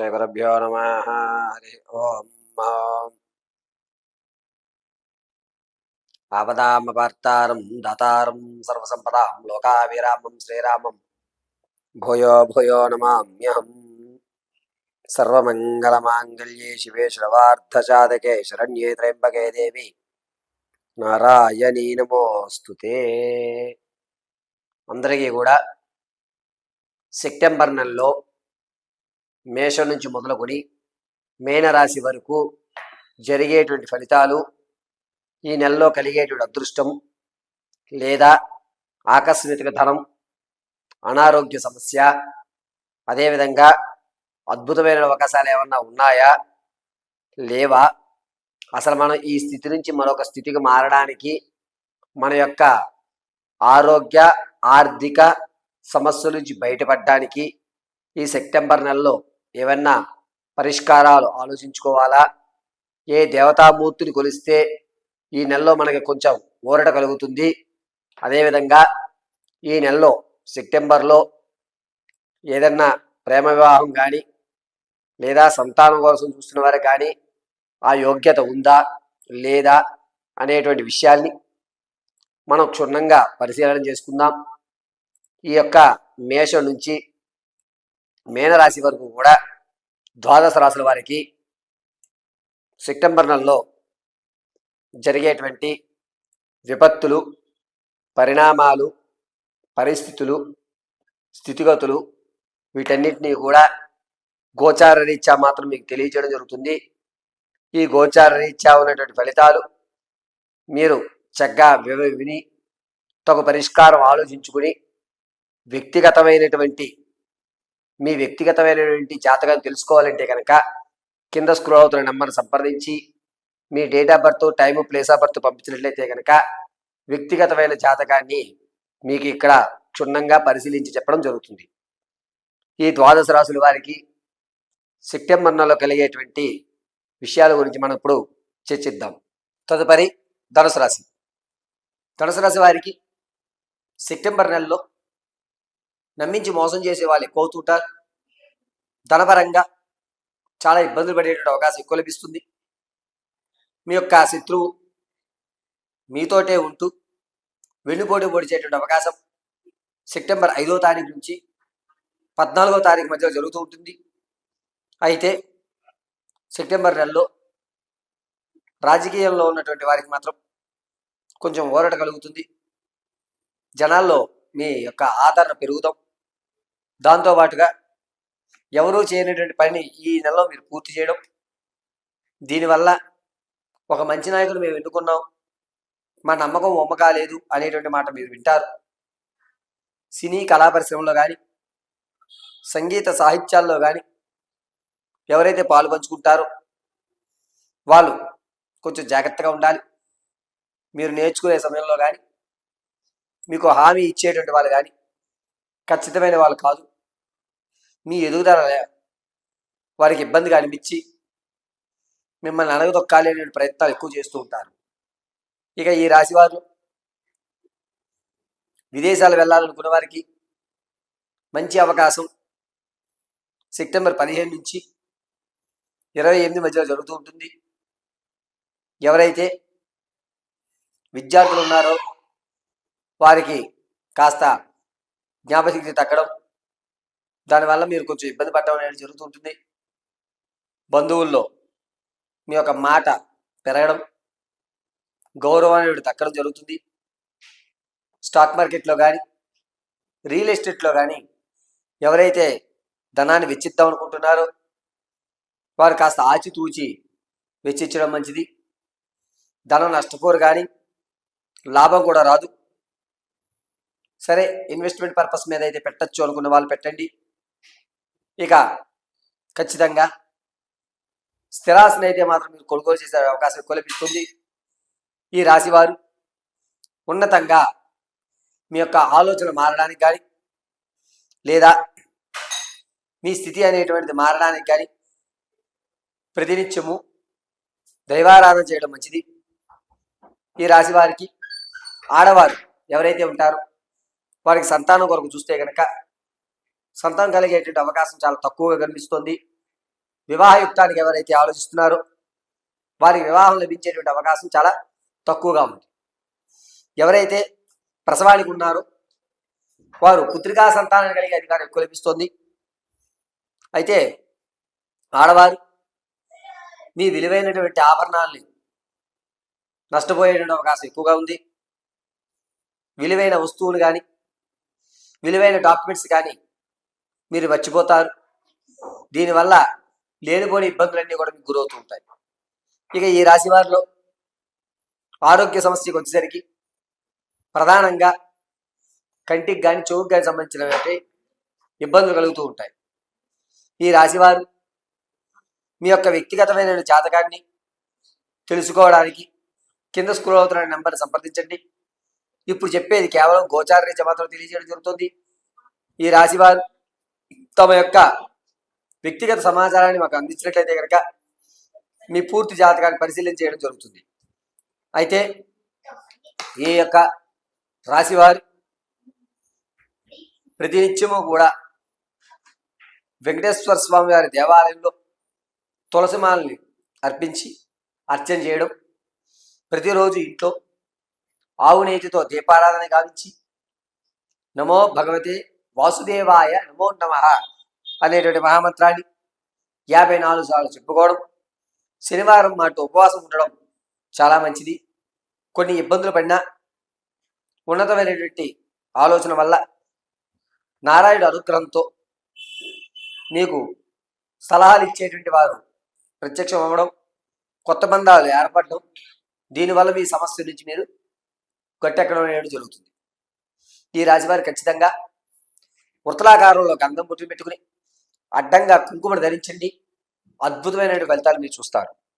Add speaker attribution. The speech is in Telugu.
Speaker 1: శ్రీగురుభ్యో నమ హరి ఓం ఆపదామపార్తారం దాతారం సర్వసంపదాం లోకాభిరామం శ్రీరామం భూయో భూయో నమామ్యహం సర్వమంగళమాంగళ్యే శివే శ్రవార్థసాధకే శరణ్యే త్రయంబకే దేవి నారాయణీ నమోస్తుతే అందరికీ కూడా సెప్టెంబర్ నెలలో మేషం నుంచి మొదలుకొని మేనరాశి వరకు జరిగేటువంటి ఫలితాలు ఈ నెలలో కలిగేటువంటి అదృష్టం లేదా ఆకస్మిక ధనం అనారోగ్య సమస్య అదేవిధంగా అద్భుతమైన అవకాశాలు ఏమన్నా ఉన్నాయా? లేవా? అసలు మనం ఈ స్థితి నుంచి మరొక స్థితికి మారడానికి మన యొక్క ఆరోగ్య ఆర్థిక సమస్యల నుంచి బయటపడడానికి ఈ సెప్టెంబర్ నెలలో ఏమన్నా పరిష్కారాలు ఆలోచించుకోవాలా? ఏ దేవతామూర్తిని కొలిస్తే ఈ నెలలో మనకి కొంచెం ఊరట కలుగుతుంది? అదేవిధంగా ఈ నెలలో సెప్టెంబర్లో ఏదన్నా ప్రేమ వివాహం కానీ లేదా సంతానం కోసం చూస్తున్న వారు కానీ ఆ యోగ్యత ఉందా లేదా అనేటువంటి విషయాల్ని మనం క్షుణ్ణంగా పరిశీలన చేసుకుందాం. ఈ యొక్క మేషం నుంచి మేనరాశి వరకు కూడా ద్వాదశ రాశుల వారికి సెప్టెంబర్ నెలలో జరిగేటువంటి విపత్తులు పరిణామాలు పరిస్థితులు స్థితిగతులు వీటన్నిటినీ కూడా గోచార రీత్యా మాత్రం మీకు తెలియజేయడం జరుగుతుంది. ఈ గోచార రీత్యా ఉన్నటువంటి ఫలితాలు మీరు చక్కగా వివ విని తగు పరిష్కారం ఆలోచించుకుని వ్యక్తిగతమైనటువంటి మీ వ్యక్తిగతమైనటువంటి జాతకాన్ని తెలుసుకోవాలంటే కనుక కింద స్క్రోల్ అవుతున్న నెంబర్ని సంప్రదించి మీ date of birth time place of birth పంపించినట్లయితే కనుక వ్యక్తిగతమైన జాతకాన్ని మీకు ఇక్కడ క్షుణ్ణంగా పరిశీలించి చెప్పడం జరుగుతుంది. ఈ ద్వాదశ రాశుల వారికి సెప్టెంబర్ నెలలో కలిగేటువంటి విషయాల గురించి మనం ఇప్పుడు చర్చిద్దాం. తదుపరి ధనుసు రాశి. ధనుసు రాశి వారికి సెప్టెంబర్ నెలలో నమ్మించి మోసం చేసే వాళ్ళు ఎక్కువ అవుతుంటారు ధనపరంగా చాలా ఇబ్బందులు పడేటువంటి అవకాశం ఎక్కువ లభిస్తుంది. మీ యొక్క శత్రువు మీతోటే ఉంటూ వెన్నుపోటు పొడిచేటువంటి అవకాశం సెప్టెంబర్ ఐదో తారీఖు నుంచి పద్నాలుగో తారీఖు మధ్యలో జరుగుతూ ఉంటుంది. అయితే సెప్టెంబర్ నెలలో రాజకీయంలో ఉన్నటువంటి వారికి మాత్రం కొంచెం ఊరట కలుగుతుంది. జనాల్లో మీ యొక్క ఆదరణ పెరుగుతాం. దాంతో పాటుగా ఎవరూ చేయనటువంటి పనిని ఈ నెలలో మీరు పూర్తి చేయడం. దీనివల్ల ఒక మంచి నాయకుడు మేము ఎన్నుకున్నాం. మా నమ్మకం ఉమ్మ కాలేదు అనేటువంటి మాట మీరు వింటారు. సినీ కళా పరిశ్రమలో కానీ సంగీత సాహిత్యాల్లో కానీ ఎవరైతే పాలు పంచుకుంటారో వాళ్ళు కొంచెం జాగ్రత్తగా ఉండాలి. మీరు నేర్చుకునే సమయంలో కానీ మీకు హామీ ఇచ్చేటువంటి వాళ్ళు కానీ ఖచ్చితమైన వాళ్ళు కాదు. మీ ఎదుగుదల వారికి ఇబ్బందిగా అనిపించి మిమ్మల్ని అణగదొక్కాలి అనే ప్రయత్నాలు ఎక్కువ చేస్తూ ఉంటారు. ఇక ఈ రాశి వారు విదేశాలు వెళ్ళాలనుకున్న వారికి మంచి అవకాశం సెప్టెంబర్ పదిహేను నుంచి ఇరవై ఎనిమిది మధ్యలో జరుగుతూ ఉంటుంది. ఎవరైతే విద్యార్థులు ఉన్నారో వారికి కాస్త జ్ఞాపశక్తి తగ్గడం దానివల్ల మీరు కొంచెం ఇబ్బంది పడటం అనేది జరుగుతుంటుంది. బంధువుల్లో మీ యొక్క మాట పెరగడం గౌరవం అనేది తగ్గడం జరుగుతుంది. స్టాక్ మార్కెట్లో కానీ రియల్ ఎస్టేట్లో కానీ ఎవరైతే ధనాన్ని వెచ్చిద్దాం అనుకుంటున్నారో వారు కాస్త ఆచితూచి వెచ్చించడం మంచిది. ధనం నష్టపోరు కానీ లాభం కూడా రాదు. సరే ఇన్వెస్ట్మెంట్ పర్పస్ మీద అయితే పెట్టచ్చు అనుకున్న వాళ్ళు పెట్టండి. ఇక ఖచ్చితంగా స్థిరాస్తిని అయితే మాత్రం మీరు కొనుగోలు చేసే అవకాశం కొలిపిస్తుంది. ఈ రాశివారు ఉన్నతంగా మీ యొక్క ఆలోచన మారడానికి కానీ లేదా మీ స్థితి అనేటువంటిది మారడానికి కానీ ప్రతినిత్యము దైవారాధన చేయడం మంచిది. ఈ రాశి వారికి ఆడవారు ఎవరైతే ఉంటారో వారికి సంతానం కొరకు చూస్తే కనుక సంతానం కలిగేటువంటి అవకాశం చాలా తక్కువగా కనిపిస్తుంది. వివాహయుక్తానికి ఎవరైతే ఆలోచిస్తున్నారో వారికి వివాహం లభించేటువంటి అవకాశం చాలా తక్కువగా ఉంది. ఎవరైతే ప్రసవానికి ఉన్నారో వారు పుత్రికా సంతానం కలిగే అధికారం ఎక్కువ లభిస్తుంది. అయితే ఆడవారు మీ విలువైనటువంటి ఆభరణాలని నష్టపోయేటువంటి అవకాశం ఎక్కువగా ఉంది. విలువైన వస్తువులు కానీ విలువైన డాక్యుమెంట్స్ కానీ మీరు మర్చిపోతారు. దీనివల్ల లేనిపోని ఇబ్బందులన్నీ కూడా మీకు గురవుతూ ఉంటాయి. ఇక ఈ రాశి వారిలో ఆరోగ్య సమస్యకు వచ్చేసరికి ప్రధానంగా కంటికి కానీ చెవుకు కానీ సంబంధించినటువంటి ఇబ్బందులు కలుగుతూ ఉంటాయి. ఈ రాశివారు మీ యొక్క వ్యక్తిగతమైన జాతకాన్ని తెలుసుకోవడానికి కింద స్క్రోల్ అవుతున్న నెంబర్ సంప్రదించండి. ఇప్పుడు చెప్పేది కేవలం గోచార రీత్యా మాత్రం తెలియజేయడం జరుగుతుంది. ఈ రాశివారు తమ యొక్క వ్యక్తిగత సమాచారాన్ని మాకు అందించినట్లయితే కనుక మీ పూర్తి జాతకాన్ని పరిశీలన చేయడం జరుగుతుంది. అయితే ఈ యొక్క రాశివారు ప్రతినిత్యము కూడా వెంకటేశ్వర స్వామి వారి దేవాలయంలో తులసిమాలని అర్పించి అర్చన చేయడం ప్రతిరోజు ఇంట్లో ఆవు నేతితో దీపారాధన గావించి నమో భగవతే వాసుదేవాయ నమో నమ అనేటువంటి మహామంత్రాన్ని యాభై నాలుగు సార్లు చెప్పుకోవడం శనివారం మాట ఉపవాసం ఉండడం చాలా మంచిది. కొన్ని ఇబ్బందులు పడినా ఉన్నతమైనటువంటి ఆలోచన వల్ల నారాయణుడు అనుగ్రహంతో నీకు సలహాలు ఇచ్చేటువంటి వారు ప్రత్యక్షం అవ్వడం కొత్త బంధాలు ఏర్పడడం దీనివల్ల మీ సమస్య నుంచి మీరు గట్టెక్కడం అనేది జరుగుతుంది. ఈ రాశివారు ఖచ్చితంగా వృత్తలాకారంలో గంధం బొట్టు పెట్టుకుని అడ్డంగా కుంకుమను ధరించండి. అద్భుతమైన ఫలితాలు మీరు చూస్తారు.